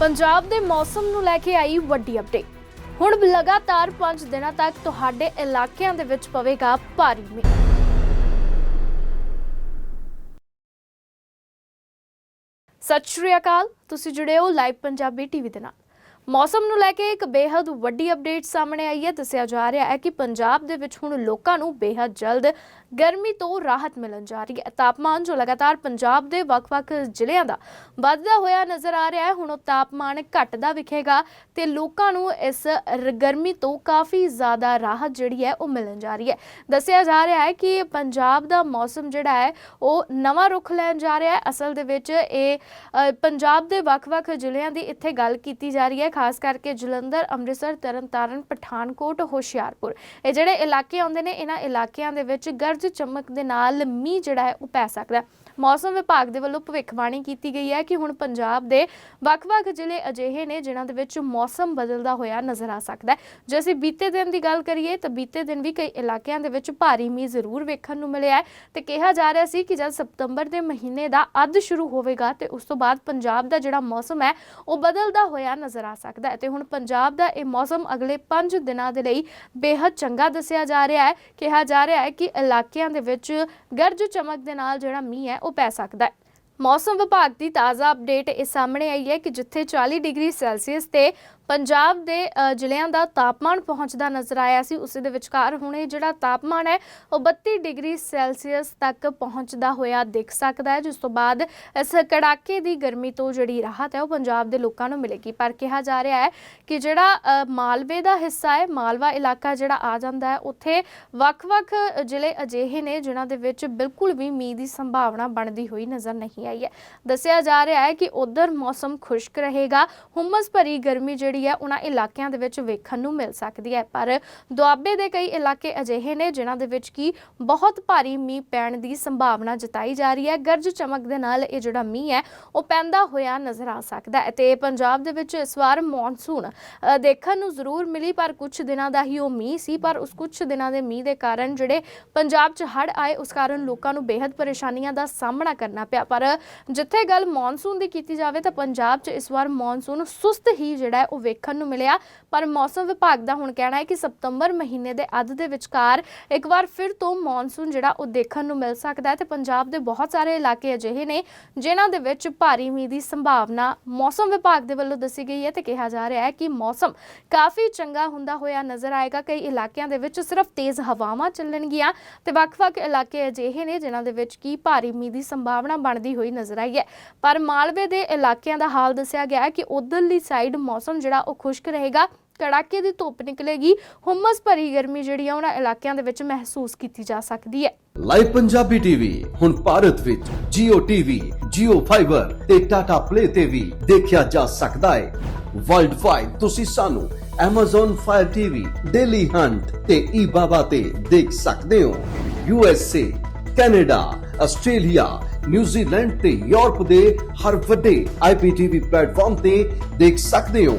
ਪੰਜਾਬ ਦੇ ਮੌਸਮ ਨੂੰ ਲੈ ਕੇ ਆਈ ਵੱਡੀ ਅਪਡੇਟ ਹੁਣ ਲਗਾਤਾਰ 5 ਦਿਨਾਂ ਤੱਕ ਤੁਹਾਡੇ ਇਲਾਕਿਆਂ ਦੇ ਵਿੱਚ ਪਵੇਗਾ ਭਾਰੀ ਮੀਂਹ। ਸਤਿ ਸ਼੍ਰੀ ਅਕਾਲ, ਤੁਸੀਂ ਜੁੜੇ ਹੋ ਲਾਈਵ ਪੰਜਾਬੀ ਟੀਵੀ ਦੇ ਨਾਲ। ਮੌਸਮ ਨੂੰ ਲੈ ਕੇ ਇੱਕ ਬੇहद ਵੱਡੀ ਅਪਡੇਟ ਸਾਹਮਣੇ ਆਈ ਹੈ। ਦੱਸਿਆ ਜਾ ਰਿਹਾ ਹੈ ਕਿ ਪੰਜਾਬ ਦੇ ਵਿੱਚ ਹੁਣ ਲੋਕਾਂ ਨੂੰ ਬੇहद ਜਲਦ ਗਰਮੀ ਤੋਂ ਰਾਹਤ ਮਿਲਣ ਜਾ ਰਹੀ ਹੈ। ਤਾਪਮਾਨ ਜੋ ਲਗਾਤਾਰ ਪੰਜਾਬ ਦੇ ਵੱਖ-ਵੱਖ ਜ਼ਿਲ੍ਹਿਆਂ ਦਾ ਵੱਧਦਾ ਹੋਇਆ ਨਜ਼ਰ ਆ ਰਿਹਾ ਹੈ, ਹੁਣ ਉਹ ਤਾਪਮਾਨ ਘਟਦਾ ਵਿਖੇਗਾ ਤੇ ਲੋਕਾਂ ਨੂੰ ਇਸ ਗਰਮੀ ਤੋਂ ਕਾਫੀ ਜ਼ਿਆਦਾ ਰਾਹਤ ਜਿਹੜੀ ਹੈ ਉਹ ਮਿਲਣ ਜਾ ਰਹੀ ਹੈ। ਦੱਸਿਆ ਜਾ ਰਿਹਾ ਹੈ ਕਿ ਪੰਜਾਬ ਦਾ ਮੌਸਮ ਜਿਹੜਾ ਹੈ, ਉਹ ਨਵਾਂ ਰੁਖ ਲੈਣ ਜਾ ਰਿਹਾ ਹੈ। ਅਸਲ ਦੇ ਵਿੱਚ ਇਹ ਪੰਜਾਬ ਦੇ ਵੱਖ-ਵੱਖ ਜ਼ਿਲ੍ਹਿਆਂ ਦੀ ਇੱਥੇ ਗੱਲ ਕੀਤੀ ਜਾ ਰਹੀ ਹੈ ਖਾਸ ਕਰਕੇ ਜਲੰਧਰ, ਅੰਮ੍ਰਿਤਸਰ, ਤਰਨਤਾਰਨ, ਪਠਾਨਕੋਟ, ਹੁਸ਼ਿਆਰਪੁਰ। ਇਹ ਜਿਹੜੇ ਇਲਾਕੇ ਆਉਂਦੇ ਨੇ, ਇਹਨਾਂ ਇਲਾਕਿਆਂ ਦੇ ਵਿੱਚ ਗਰਜ ਚਮਕ ਦੇ ਨਾਲ ਮੀਂਹ ਜਿਹੜਾ ਹੈ, ਉਹ ਪੈ ਸਕਦਾ ਮੌਸਮ ਵਿਭਾਗ ਦੇ ਵੱਲੋਂ ਭਵਿੱਖਬਾਣੀ ਕੀਤੀ ਗਈ ਹੈ ਕਿ ਹੁਣ ਪੰਜਾਬ ਦੇ ਵੱਖ-ਵੱਖ ਜ਼ਿਲ੍ਹੇ ਅਜਿਹੇ ਨੇ ਜਿਨ੍ਹਾਂ ਦੇ ਵਿੱਚ ਮੌਸਮ ਬਦਲਦਾ ਹੋਇਆ ਨਜ਼ਰ ਆ ਸਕਦਾ ਹੈ। ਜੇ ਅਸੀਂ ਬੀਤੇ ਦਿਨ ਦੀ ਗੱਲ ਕਰੀਏ, ਤਾਂ ਬੀਤੇ ਦਿਨ ਵੀ ਕਈ ਇਲਾਕਿਆਂ ਦੇ ਵਿੱਚ ਭਾਰੀ ਮੀਂਹ ਜ਼ਰੂਰ ਵੇਖਣ ਨੂੰ ਮਿਲਿਆ ਹੈ ਤੇ ਕਿਹਾ ਜਾ ਰਿਹਾ ਸੀ ਕਿ ਜਦ ਸਤੰਬਰ ਦੇ ਮਹੀਨੇ ਦਾ ਅੱਧ ਸ਼ੁਰੂ ਹੋਵੇਗਾ ਤੇ ਉਸ ਤੋਂ ਬਾਅਦ ਪੰਜਾਬ ਦਾ ਜਿਹੜਾ ਮੌਸਮ ਹੈ, ਉਹ ਬਦਲਦਾ ਹੋਇਆ ਨਜ਼ਰ ਆ ਸਕਦਾ ਹੈ। ਤੇ ਹੁਣ ਪੰਜਾਬ ਦਾ ਇਹ ਮੌਸਮ ਅਗਲੇ 5 ਦਿਨਾਂ ਦੇ ਲਈ ਬੇहद ਚੰਗਾ ਦੱਸਿਆ ਜਾ ਰਿਹਾ ਹੈ। ਕਿਹਾ ਜਾ ਰਿਹਾ ਹੈ ਕਿ ਇਲਾਕਿਆਂ ਦੇ ਵਿੱਚ ਗਰਜ ਚਮਕ ਦੇ ਨਾਲ ਜਿਹੜਾ ਮੀਂਹ ਹੈ, ਉਹ ਪੈ ਸਕਦਾ ਹੈ। ਮੌਸਮ ਵਿਭਾਗ ਦੀ ਤਾਜ਼ਾ ਅਪਡੇਟ ਇਹ ਸਾਹਮਣੇ ਆਈ ਹੈ ਕਿ ਜਿੱਥੇ 40 ਡਿਗਰੀ ਸੈਲਸੀਅਸ ਤੇ ਪੰਜਾਬ ਦੇ ਜ਼ਿਲ੍ਹਿਆਂ ਦਾ ਤਾਪਮਾਨ ਪਹੁੰਚਦਾ ਨਜ਼ਰ ਆਇਆ ਸੀ। ਉਸੇ ਦੇ ਵਿਚਕਾਰ ਹੁਣ ਇਹ ਜਿਹੜਾ ਤਾਪਮਾਨ ਹੈ, ਉਹ 32 ਡਿਗਰੀ ਸੈਲਸੀਅਸ ਤੱਕ ਪਹੁੰਚਦਾ ਹੋਇਆ ਦਿਖ ਸਕਦਾ ਹੈ, ਜਿਸ ਤੋਂ ਬਾਅਦ ਇਸ ਕੜਾਕੇ ਦੀ ਗਰਮੀ ਤੋਂ ਜਿਹੜੀ ਰਾਹਤ ਹੈ, ਉਹ ਪੰਜਾਬ ਦੇ ਲੋਕਾਂ ਨੂੰ ਮਿਲੇਗੀ। ਪਰ ਕਿਹਾ ਜਾ ਰਿਹਾ ਹੈ ਕਿ ਜਿਹੜਾ ਮਾਲਵੇ ਦਾ ਹਿੱਸਾ ਹੈ, ਮਾਲਵਾ ਇਲਾਕਾ ਜਿਹੜਾ ਆ ਜਾਂਦਾ ਹੈ, ਉੱਥੇ ਵੱਖ-ਵੱਖ ਜ਼ਿਲ੍ਹੇ ਅਜਿਹੇ ਨੇ ਜਿਨ੍ਹਾਂ ਦੇ ਵਿੱਚ ਬਿਲਕੁਲ ਵੀ ਮੀਂਹ ਦੀ ਸੰਭਾਵਨਾ ਬਣਦੀ ਹੋਈ ਨਜ਼ਰ ਨਹੀਂ ਆਈ ਹੈ। ਦੱਸਿਆ ਜਾ ਰਿਹਾ ਹੈ ਕਿ ਉਧਰ ਮੌਸਮ ਖੁਸ਼ਕ ਰਹੇਗਾ, ਹੁਮਸ ਭਰੀ ਗਰਮੀ ਜਿਹੜੀ ਹੈ, ਉਹਨਾਂ ਇਲਾਕਿਆਂ ਦੇ ਵਿੱਚ ਵੇਖਣ ਨੂੰ ਮਿਲ ਸਕਦੀ ਹੈ। ਪਰ ਦੁਆਬੇ ਦੇ ਕਈ ਇਲਾਕੇ ਅਜਿਹੇ ਨੇ, ਜਿਨ੍ਹਾਂ ਦੇ ਵਿੱਚ ਕੀ ਬਹੁਤ ਭਾਰੀ ਮੀਂਹ ਪੈਣ ਦੀ ਸੰਭਾਵਨਾ ਜਤਾਈ ਜਾ ਰਹੀ ਹੈ। ਗਰਜ ਚਮਕ ਦੇ ਨਾਲ ਇਹ ਜਿਹੜਾ ਮੀਂਹ ਹੈ, ਉਹ ਪੈਂਦਾ ਹੋਇਆ ਨਜ਼ਰ ਆ ਸਕਦਾ ਹੈ ਤੇ ਪੰਜਾਬ ਦੇ ਵਿੱਚ ਇਸ ਵਾਰ ਮੌਨਸੂਨ ਦੇਖਣ ਨੂੰ ਜ਼ਰੂਰ ਮਿਲੀ, ਪਰ ਕੁਝ ਦਿਨਾਂ ਦਾ ਹੀ ਉਹ ਮੀਂਹ ਸੀ। ਪਰ ਉਸ ਕੁਝ ਦਿਨਾਂ ਦੇ ਮੀਂਹ ਦੇ ਕਾਰਨ ਜਿਹੜੇ ਪੰਜਾਬ 'ਚ ਹੜ ਆਏ, ਉਸ ਕਾਰਨ ਲੋਕਾਂ ਨੂੰ ਬੇहद ਪਰੇਸ਼ਾਨੀਆਂ ਦਾ ਸਾਹਮਣਾ ਕਰਨਾ ਪਿਆ। ਪਰ ਜਿੱਥੇ ਗੱਲ ਮੌਨਸੂਨ ਦੀ ਕੀਤੀ ਜਾਵੇ, ਤਾਂ ਪੰਜਾਬ 'ਚ ਇਸ ਵਾਰ ਮੌਨਸੂਨ ਸੁਸਤ ਹੀ ਜਿਹੜਾ ਉਹ ਵੇਖਣ ਨੂੰ ਮਿਲਿਆ। ਪਰ ਮੌਸਮ ਵਿਭਾਗ ਦਾ ਹੁਣ ਕਹਿਣਾ ਹੈ ਕਿ ਸਤੰਬਰ ਮਹੀਨੇ ਦੇ ਅੱਧ ਦੇ ਵਿਚਕਾਰ ਇੱਕ ਵਾਰ ਫਿਰ ਤੋਂ ਮੌਨਸੂਨ ਜਿਹੜਾ ਉਹ ਦੇਖਣ ਨੂੰ ਮਿਲ ਸਕਦਾ ਹੈ ਤੇ ਪੰਜਾਬ ਦੇ ਬਹੁਤ ਸਾਰੇ ਇਲਾਕੇ ਅਜਿਹੇ ਨੇ ਜਿਨ੍ਹਾਂ ਦੇ ਵਿੱਚ ਭਾਰੀ ਮੀਂਹ ਦੀ ਸੰਭਾਵਨਾ ਮੌਸਮ ਵਿਭਾਗ ਦੇ ਵੱਲੋਂ ਦੱਸੀ ਗਈ ਹੈ ਤੇ ਕਿਹਾ ਜਾ ਰਿਹਾ ਹੈ ਕਿ ਮੌਸਮ ਕਾਫੀ ਚੰਗਾ ਹੁੰਦਾ ਹੋਇਆ ਨਜ਼ਰ ਆਏਗਾ। ਕਈ ਇਲਾਕਿਆਂ ਦੇ ਵਿੱਚ ਸਿਰਫ ਤੇਜ਼ ਹਵਾਵਾਂ ਚੱਲਣਗੀਆਂ ਤੇ ਵੱਖ-ਵੱਖ ਇਲਾਕੇ ਅਜਿਹੇ ਨੇ ਜਿਨ੍ਹਾਂ ਦੇ ਵਿੱਚ ਕੀ ਭਾਰੀ ਮੀਂਹ ਦੀ ਸੰਭਾਵਨਾ ਬਣਦੀ ਹੋਈ ਨਜ਼ਰ ਆਈ ਹੈ। ਪਰ ਮਾਲਵੇ ਦੇ ਇਲਾਕਿਆਂ ਦਾ ਹਾਲ ਦੱਸਿਆ ਗਿਆ ਹੈ ਕਿ ਉਧਰਲੀ ਸਾਈਡ ਮੌਸਮ ਜਿਹੜਾ ਜਿਹੜਾ ਉਹ ਖੁਸ਼ਕ ਰਹੇਗਾ ਕੜਾਕੇ ਦੀ ਧੁੱਪ ਨਿਕਲੇਗੀ ਹੁਮਸ ਭਰੀ ਗਰਮੀ ਜਿਹੜੀ ਆ ਉਹਨਾਂ ਇਲਾਕਿਆਂ ਦੇ ਵਿੱਚ ਮਹਿਸੂਸ ਕੀਤੀ ਜਾ ਸਕਦੀ ਹੈ। ਲਾਈਵ ਪੰਜਾਬੀ ਟੀਵੀ ਹੁਣ ਭਾਰਤ ਵਿੱਚ Jio TV, Jio Fiber ਤੇ Tata Play ਤੇ ਵੀ ਦੇਖਿਆ ਜਾ ਸਕਦਾ ਹੈ। ਵਰਲਡ ਵਾਈਡ ਤੁਸੀਂ ਸਾਨੂੰ Amazon Fire TV, Daily Hunt ਤੇ eBaba ਤੇ ਦੇਖ ਸਕਦੇ ਹੋ। USA, Canada, Australia, New Zealand ਤੇ ਯੂਰਪ ਦੇ ਹਰ ਵੱਡੇ IPTV ਪਲੇਟਫਾਰਮ ਤੇ ਦੇਖ ਸਕਦੇ ਹੋ।